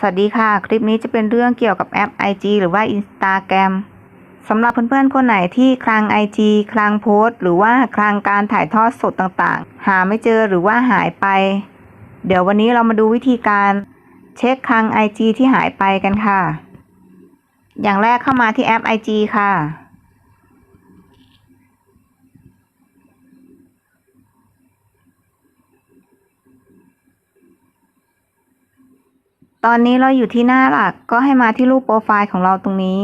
สวัสดีค่ะ คลิปนี้จะเป็นเรื่องเกี่ยวกับแอป IG หรือว่า Instagram สำหรับเพื่อนๆ คนไหนที่คลัง IG คลังโพสต์หรือว่าคลังการถ่ายทอดสดต่างๆ หาไม่เจอหรือว่าหายไป เดี๋ยววันนี้เรามาดูวิธีการเช็คคลัง IG ที่หายไปกันค่ะ อย่างแรกเข้ามาที่แอป IG ค่ะ ตอนนี้เราอยู่ที่หน้าหลักก็ให้มาที่รูปโปรไฟล์ของเราตรงนี้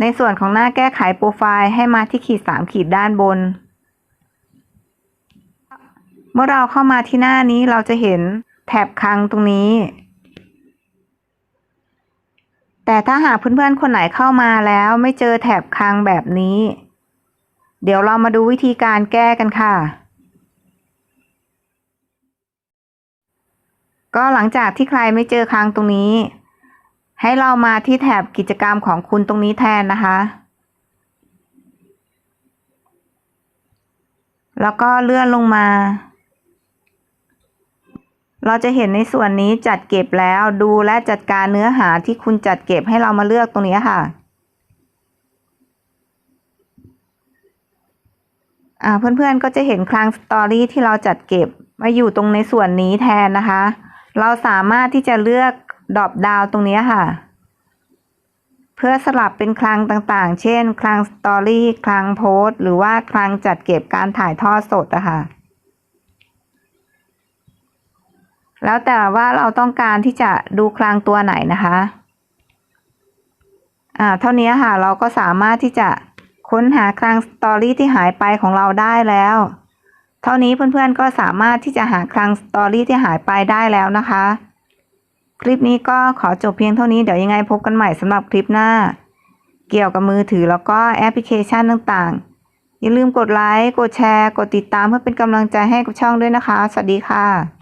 ในส่วนของหน้าแก้ไขโปรไฟล์ให้มาที่ขีดสามขีดด้านบน เมื่อเราเข้ามาที่หน้านี้เราจะเห็นแถบคลังตรงนี้ แต่ถ้าหากเพื่อนๆคนไหนเข้ามาแล้วไม่เจอแถบคลังแบบนี้ เดี๋ยวเรามาดูวิธีการแก้กันค่ะ ก็หลังจากที่ใครไม่เจอคลังตรงนี้ ให้เรามาที่แถบกิจกรรมของคุณตรงนี้แทนนะคะ แล้วก็เลื่อนลงมา เราจะเห็นในส่วนนี้จัดเก็บแล้วดูและจัดการเนื้อหาที่คุณจัดเก็บให้เรามาเลือกตรงนี้ค่ะอ่าเพื่อนๆก็จะเห็นคลังสตอรี่ที่เราจัดเก็บมาอยู่ตรงในส่วนนี้แทนนะคะ เราสามารถที่จะเลือกดอปดาวตรงนี้ค่ะ เพื่อสลับเป็นคลังต่างๆ เช่น คลังสตอรี่ คลังโพสหรือว่าคลังจัดเก็บการถ่ายทอดสดอะค่ะ แล้วแต่ว่าเราต้องการที่จะดูคลังตัวไหนนะคะ อ่า เท่านี้ค่ะ เราก็สามารถที่จะค้นหาคลังสตอรี่ที่หายไปของเราได้แล้ว เท่านี้เพื่อนๆก็สามารถที่จะหาคลังสตอรี่ที่หายไปได้แล้วนะคะ คลิปนี้ก็ขอจบเพียงเท่านี้เดี๋ยวยังไงพบกันใหม่สำหรับคลิปหน้า เกี่ยวกับมือถือแล้วก็แอปพลิเคชันต่างๆ อย่าลืมกดไลค์ กดแชร์ กดติดตามเพื่อเป็นกำลังใจให้กับช่องด้วยนะคะ สวัสดีค่ะ